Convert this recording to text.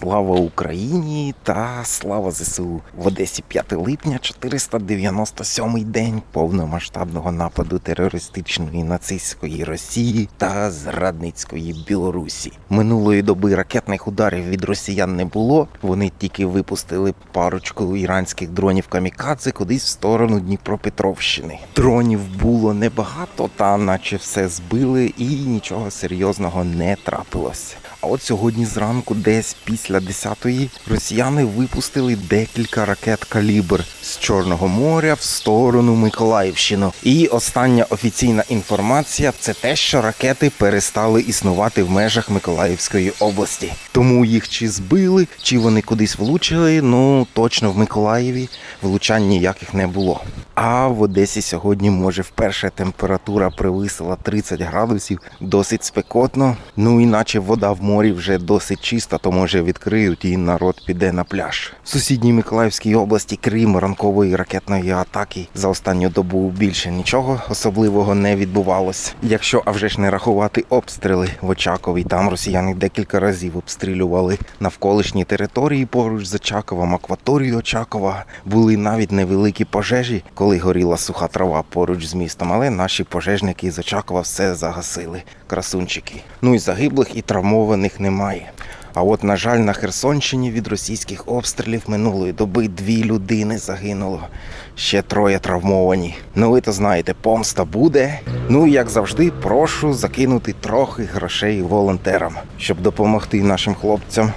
Слава Україні та слава ЗСУ в Одесі 5 липня, 497-й день повномасштабного нападу терористичної нацистської Росії та зрадницької Білорусі. Минулої доби ракетних ударів від росіян не було. Вони тільки випустили парочку іранських дронів камікадзе кудись в сторону Дніпропетровщини. Дронів було небагато, та наче все збили, і нічого серйозного не трапилось. А от сьогодні зранку, десь після 10-ї, росіяни випустили декілька ракет калібр з Чорного моря в сторону Миколаївщини. І остання офіційна інформація це те, що ракети перестали існувати в межах Миколаївської області. Тому їх чи збили, чи вони кудись влучили. Ну точно в Миколаєві влучань ніяких не було. А в Одесі сьогодні може вперше температура превисила 30 градусів, досить спекотно. Ну іначе вода в вже досить чиста, то може відкриють і народ піде на пляж. В сусідній Миколаївській області, крім ранкової ракетної атаки, за останню добу більше нічого особливого не відбувалось. Якщо а вже ж не рахувати обстріли в Очакові, там росіяни декілька разів обстрілювали навколишні території поруч з Очаковом, акваторію Очакова. Були навіть невеликі пожежі, коли горіла суха трава поруч з містом. Але наші пожежники з Очакова все загасили. Красунчики. Ну і загиблих і травмованих немає. А от, на жаль, на Херсонщині від російських обстрілів минулої доби дві людини загинуло. Ще троє травмовані. Ну ви то знаєте, помста буде. Ну і як завжди, прошу закинути трохи грошей волонтерам, щоб допомогти нашим хлопцям.